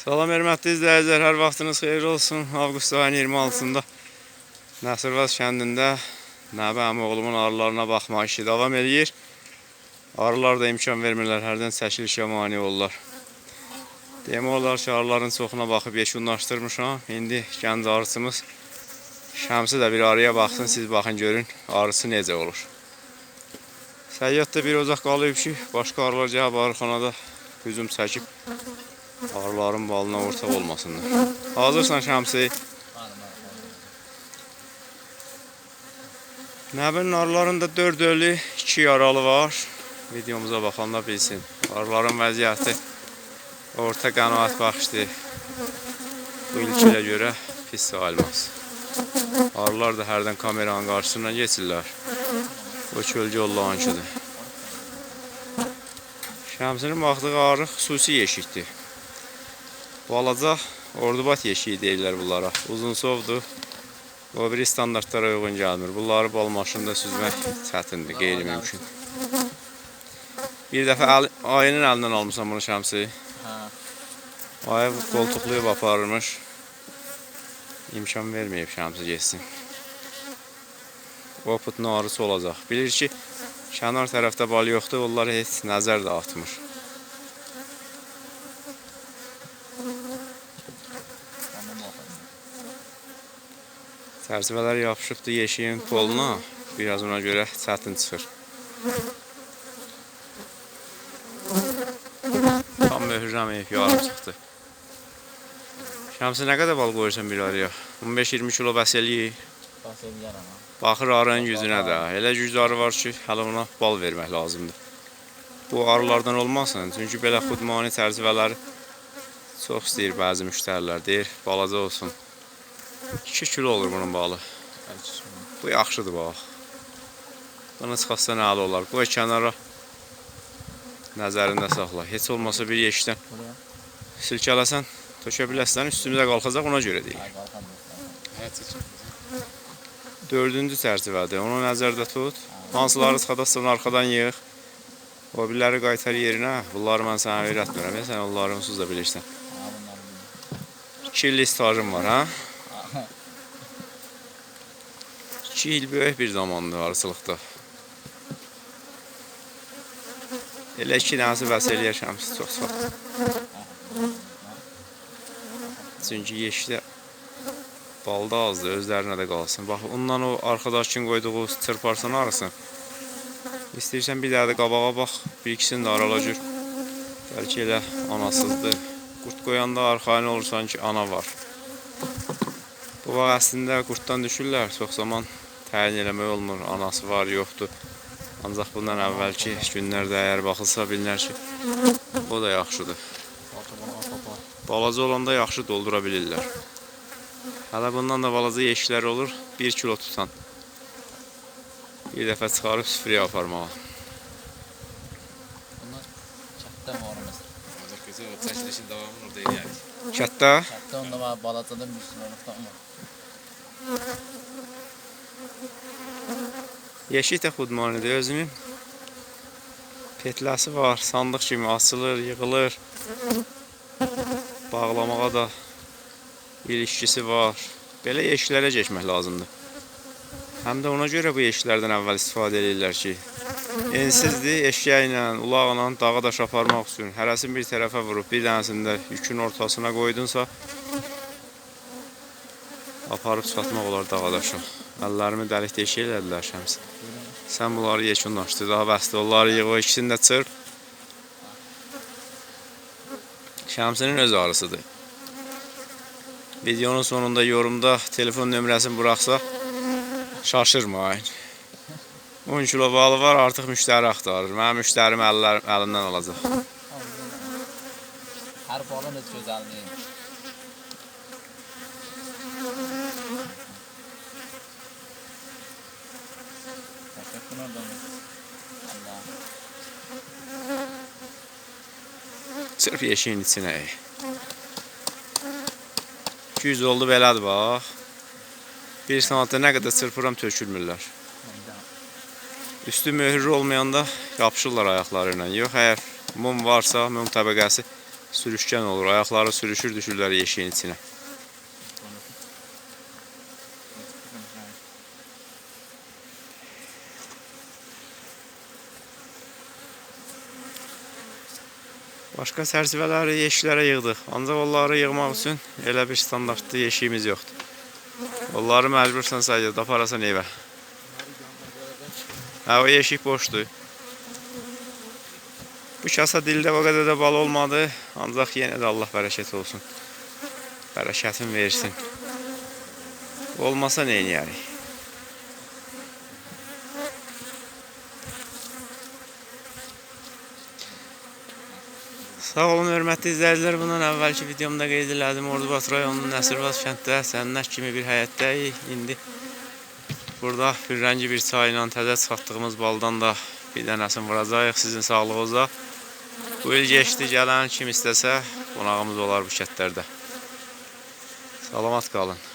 Salam hörmətli izləyicilər, hər vaxtınız xeyir olsun. Avqust ayının 26-sında Nəsirvaz kəndində Nəbi əmi oğlumun arılarına baxmaq işi davam edir. Arılar da imkan vermirlər, hərdən çəkilişə mane olurlar. Demək olar ki, arıların çoxuna baxıb yekunlaşdırmışam. İndi gənc arısımız Şəmsi də bir arıya baxsın, siz baxın görün arısı necə olur. Səyyad da bir ocaq qalıb ki, başqa arılar gəlib arıxanada hücum çəkib arıların balına ortaq olmasınlar. Hazırsan Şəmsi? Nəbinin arılarında 4 ölü, 2 yaralı var. Videomuza baxanlar bilsin. Arıların vəziyyəti orta qənaət baxışdır. Bu ilkilə görə pis sayılmaz. Arılar da hərdən kameranın qarşısından geçirlər. Bu kölgə Allah'ınkidir. Şəmsinin baxdığı arı xüsusi yeşikdir. Balaca ordubat yeşiyi deyirlər bunlara. Uzun sovdur. O biri standartlara uyğun gəlmir. Bunları bal maşında süzmək çətindir, qeyri-mümkün. Bir dəfə əl, ayının əlindən almışam bunu Şəmsi. Ayı qoltuqlayıb aparırmış. İmkan verməyib Şəmsi getsin. Oputun arısı olacaq. Bilir ki, kənar tərəfdə bal yoxdur, onlara heç nəzər də atmır. Çərçivələr yapışıbdır yeşiyin koluna. Biraz ona görə çətin çıxır. Tam möhürləməyib, yarım çıxdı. Şəmsi nə qədər bal qoyursan bir arıya? 15-20 kilo bəs eləyir. Bax eləyər amma. Baxır arının gücünə də. Elə güclü arı var ki, hələ ona bal vermək lazımdır. Bu arılardan olmasın. Çünki belə xudmani çərçivələri çox istəyir bəzi müştərilər. Deyir, balaca olsun. 2 kilo olur bunun balı. Bu yaxşıdır bax. Bunu çıxarsa nə halı olar? Qoy kənara. Nəzərində saxla. Heç olmasa bir Buraya. silkələsən, tökə biləsən, üstümüzə qalxacaq ona görə deyil. Hə. Dördüncü çərçivədir. Onu nəzərdə tut. Hansıları çıxadasın arxadan yığ. O biriləri qaytar yerinə. Bunları mən sənə öyrətmirəm. Sən onları onsuz da bilirsən. Hə, bunları bildim. 2 illik stajım var, ha? Hə. 2 il böyük bir zamandır arıçılıqda. Elə iki dənəsi bəs eləyər şəmsi çox sağ. Çünki yeşikdə balda azdır, özlərinə də qalsın. Bax, ondan o arxadakın qoyduğu çırparsan arısın. İstəyirsən bir dənə də qabağa bax, bir ikisini də arala gör. Bəlkə elə anasızdır. Qurt qoyanda arxayın olursan ki, ana var. Bu vaxt əslində qurtdan düşürlər. Çox zaman təyin eləmək olmur. Anası var, yoxdur. Ancaq bundan əvvəlki günlərdə əgər baxılsa bilinər ki, o da yaxşıdır. Balaca olanda yaxşı doldura bilirlər. Hələ bundan da balaca yeşiklər olur, 1 kilo tutan. Bir dəfə çıxarıb süfrəyə aparmağa. Bunlar çatda mı var mesela? Olacak güzel o çəkilişin davamını orada eləyərik. Kətdə Çatda onda var balacadan bir sürü orta var. Yeşik də xudmanidir özünün. Petləsi var, sandıq kimi açılır, yığılır. Bağlamağa da ilişkisi var. Belə yeşiklərə keçmək lazımdır. Həm də ona görə bu yeşiklərdən əvvəl istifadə edirlər ki, ensizdir, eşyəklə, ulaqla dağa daş aparmaq üçün hərəsini bir tərəfə vurub, bir dənəsini də yükün ortasına qoydunsa, aparıb çatmaq olar dağa daşa. Əllərimi dəlik deşik elədilər şəms. Sən bunları yekunlaşdır, daha bəsdir, onları yığ, o ikisini də çırp. Şəmsinin öz arısıdır. Videonun sonunda yorumda telefon nömrəsini buraxsa şaşırmayın. 10 kilo balı var, artıq müştəri axtarır. Mənim müştərim əllər, əlimdən alacaq. Hər balın öz gözəlliyi. Başka bunu oradan mı? Allah. Çırp yeşiyin içinə. 200 oldu belədir bax. Bir saatda nə qədər çırpıram tökülmürlər. Üstü möhürlü olmayanda yapışırlar ayaqları ilə. Yox, əgər mum varsa, mum təbəqəsi sürüşkən olur. Ayaqları sürüşür, düşürlər yeşiyin içinə. Başqa çərçivələri yeşiklərə yığdıq. Ancaq onları yığmaq üçün elə bir standartlı yeşiyimiz yoxdur. Onları məcbursan sayıda aparasan evə. Hə, o yeşik boşdur. Bu kasa dildə o qədər də bal olmadı. Ancaq yenə də Allah bərəkət olsun. Bərəkətin versin. Olmasa nə edərik? Sağ olun hörmətli izləyicilər. Bundan əvvəlki videomda qeyd elədim. Ordubad rayonunun Nəsirbaz kənddə sənnək kimi bir həyətdəyik. İndi burada bir rəngi bir çayla təzə çıxartdığımız baldan da bir dənəsini vuracağıq sizin sağlığınıza. Bu il geçdi gələn kim istəsə qonağımız olar bu kətlərdə. Salamat qalın.